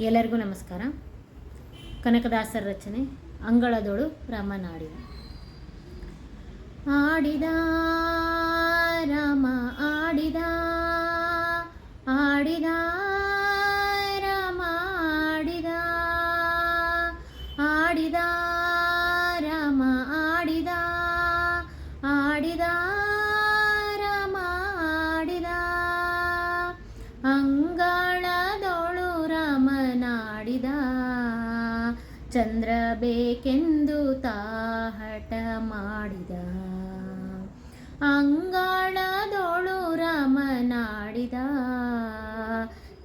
ಎಲ್ಲರಿಗೂ ನಮಸ್ಕಾರ ಕನಕದಾಸರ ರಚನೆ ಅಂಗಳದೋಳು ರಾಮನಾಡಿದ ಆಡಿದ ಚಂದ್ರ ಬೇಕೆಂದು ತಾಹಟ ಮಾಡಿದ. ಅಂಗಳದೋಳು ರಾಮನಾಡಿದ.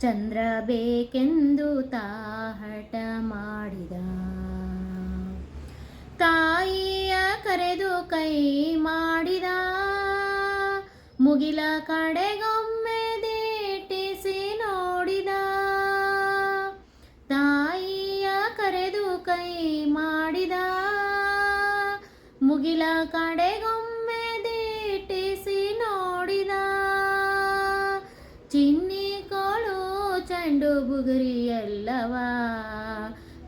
ಚಂದ್ರ ಬೇಕೆಂದು ತಾಹಟ ಮಾಡಿದ. ತಾಯಿಯ ಕರೆದು ಕೈ ಮಾಡಿದ. ಮುಗಿಲ ಕಡೆಗೊಮ್ಮೆ ಮುಗಿಲ ಕಡೆಗೊಮ್ಮೆ ದಿಟ್ಟಿಸಿ ನೋಡಿದ. ಚಿನ್ನಿಕೋಳು ಚೆಂಡು ಬುಗುರಿ ಎಲ್ಲವ.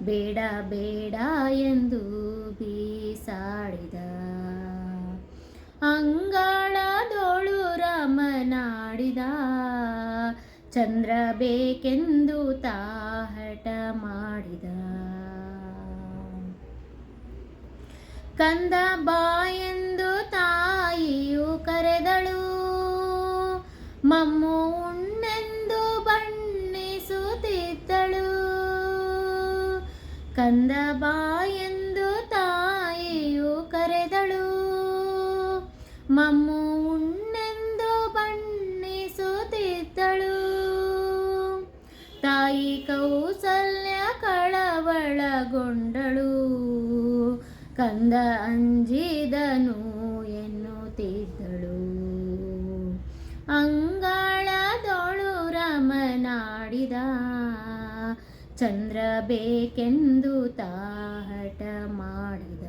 ಬೇಡ ಬೇಡ ಎಂದು ಬೀಸಾಡಿದ. ಅಂಗಳದೋಳು ರಾಮನಾಡಿದ. ಚಂದ್ರ ಬೇಕೆಂದು ತಾಹಟ ಮಾಡಿದ. ಕಂದ ಬಾಯೆಂದು ತಾಯಿಯು ಕರೆದಳು, ಮಮ್ಮು ಉಣ್ಣೆಂದು ಬಣ್ಣಿಸುತ್ತಿದ್ದಳು. ಕಂದ ಬಾಯೆಂದು ತಾಯಿಯು ಕರೆದಳು, ಮಮ್ಮು ಉಣ್ಣೆಂದು ಬಣ್ಣಿಸುತ್ತಿದ್ದಳು. ತಾಯಿ ಕೌಸಲ್ಯ ಕಳವಳಗೊಂಡಳು ಕಂದ ಅಂಜಿದನು ಎನ್ನುತ್ತಿದ್ದಳು. ಅಂಗಳದೊಳು ರಮನಾಡಿದ ಚಂದ್ರ ಬೇಕೆಂದು ತಾಹಟ ಮಾಡಿದ.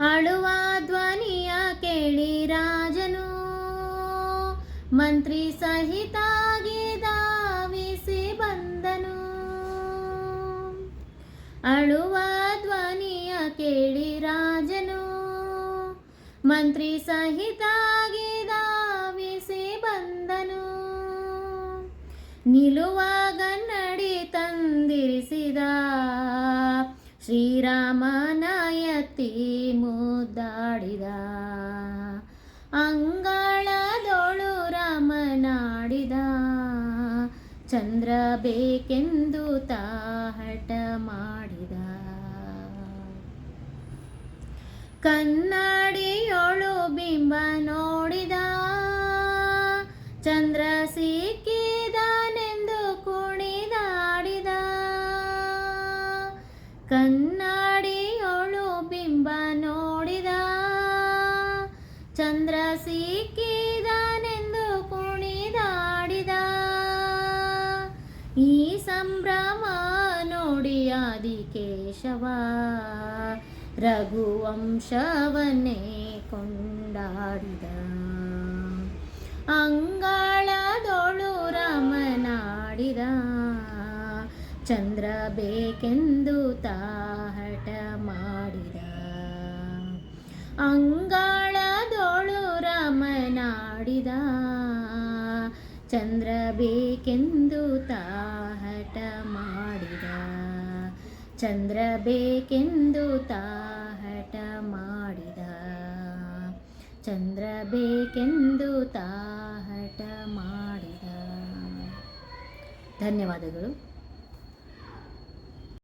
ಅಳುವ ಧ್ವನಿಯ ಕೇಳಿ ರಾಜನು ಮಂತ್ರಿ ಸಹಿತಾಗಿ ಅಳುವ ಧ್ವನಿಯ ಕೇಳಿ ರಾಜನು. ಮಂತ್ರಿ ಸಹಿತ ಧಾವಿಸಿ ಬಂದನು. ನಿಲುವ ಗನ್ನಡಿ ತಂದಿರಿಸಿದ ಶ್ರೀರಾಮನಾಯತಿ ಮುದ್ದಾಡಿದ. ಅಂಗಳದೊಳು ರಾಮನಾಡಿದ. ಚಂದ್ರ ಬೇಕೆಂದು ತಾಹಟ ಕನ್ನಡಿಯೋಳು ಬಿಂಬ ನೋಡಿದ. ಚಂದ್ರ ಸಿಕ್ಕಿದನೆಂದು ಕುಣಿದಾಡಿದ. ಕನ್ನಡಿಯೊಳು ಬಿಂಬ ನೋಡಿದ. ಚಂದ್ರ ಸಿಕ್ಕಿದನೆಂದು ಕುಣಿದಾಡಿದ. ಈ ಸಂಭ್ರಮ ನೋಡಿ ಆದಿಕೇಶವ. ರಘುವಂಶವನ್ನೇ ಕೊಂಡಾಡಿದ. ಅಂಗಳದೋಳು ರಮನಾಡಿದ. ಚಂದ್ರ ಬೇಕೆಂದು ತಾಹಟ ಮಾಡಿದ. ಅಂಗಳದೋಳು ರಮನಾಡಿದ. ಚಂದ್ರ ಬೇಕೆಂದು ತಾಹಟ ಮಾಡಿದ ಚಂದ್ರ ಬೇಕೆಂದು ತಾಹಟ ಮಾಡಿದ. ಚಂದ್ರ ಬೇಕೆಂದು ತಾಹಟ ಮಾಡಿದ. ಧನ್ಯವಾದಗಳು.